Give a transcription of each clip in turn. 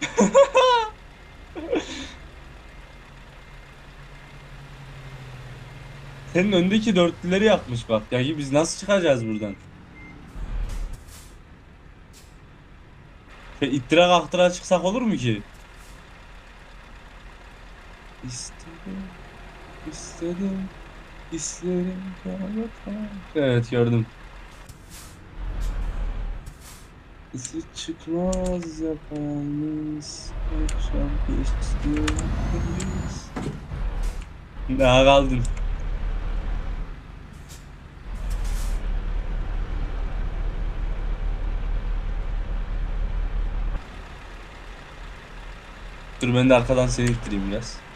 Senin öndeki dörtlüleri yakmış bak. Ya biz nasıl çıkacağız buradan? Şey, ittira kaktıra çıksak olur mu ki? İstedim, istedim, kağıta. Evet gördüm. İsi çıkmaz yapayalnız Akşam geçti Daha kaldın. Dur ben de arkadan seni ittireyim biraz.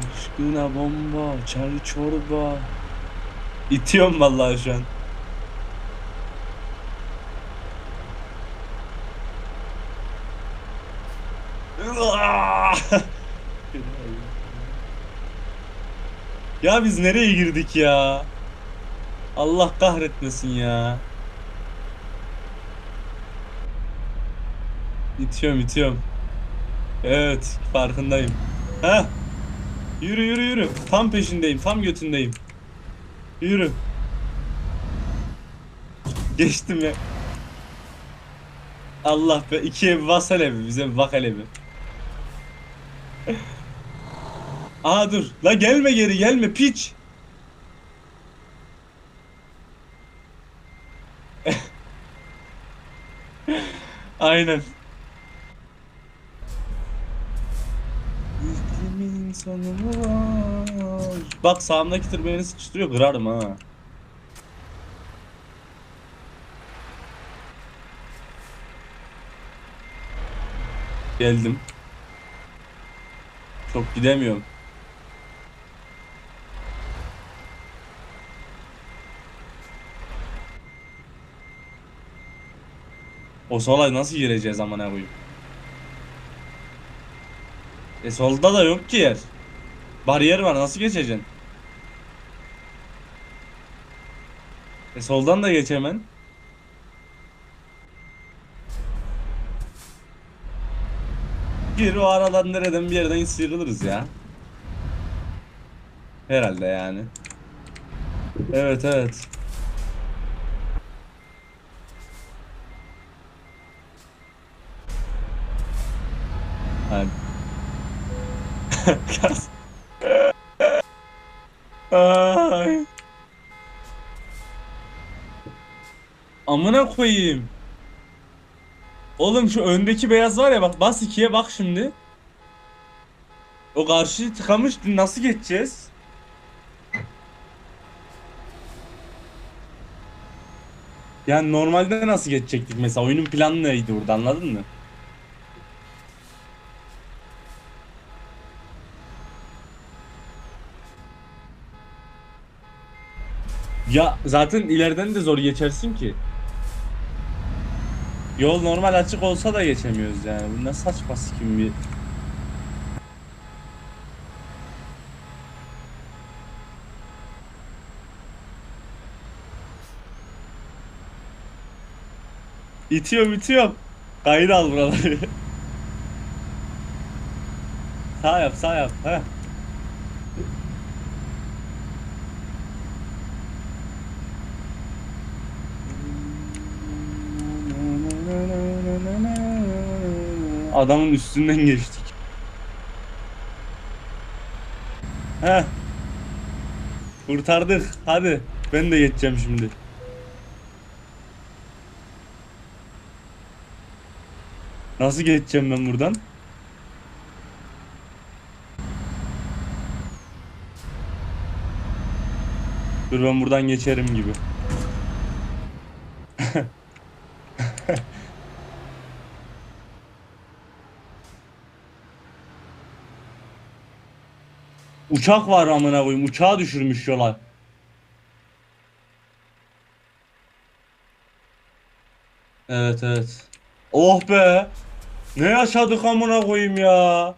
Aşkına bomba, çay çorba. İtiyorum vallahi şu an. ya biz nereye girdik ya? Allah kahretmesin ya. İtiyorum itiyorum. Evet farkındayım. Ha? Yürü yürü yürü. Tam peşindeyim. Tam götündeyim. Yürü. Geçtim ya. Allah be. bas hele bir. Bize bak hele bir. Dur. La gelme geri gelme piç. Aynen. Sonu var. Bak sağımdaki tır beni sıkıştırıyor kırarım ha. Geldim. Çok gidemiyorum. O sola nasıl gireceğiz amına koyayım? E solda da yok ki yer. Bariyer var nasıl geçeceksin? E soldan da geç hemen. Gir o aradan nereden bir yerden sıyrılırız ya. Herhalde yani. Evet evet. Hadi. Ay. Amına koyayım. Oğlum şu öndeki beyaz var ya bak bas ikiye bak şimdi. O karşıyı tıkamış nasıl geçeceğiz? Yani normalde nasıl geçecektik mesela oyunun planı neydi burada anladın mı? Ya zaten ileriden de zor geçersin ki. Yol normal açık olsa da geçemiyoruz yani. Bu ne saçma sikim bir. İtiyorum itiyorum. Kaydı al buraları. sağ yap sağ yap. Heh. Adamın üstünden geçtik. Heh. Kurtardık. Hadi. Ben de geçeceğim şimdi. Nasıl geçeceğim ben buradan? Dur ben buradan geçerim gibi. Uçak var amına koyayım. Uçağı düşürmüş yola. Evet evet. Oh be. Ne yaşadık amına koyayım ya.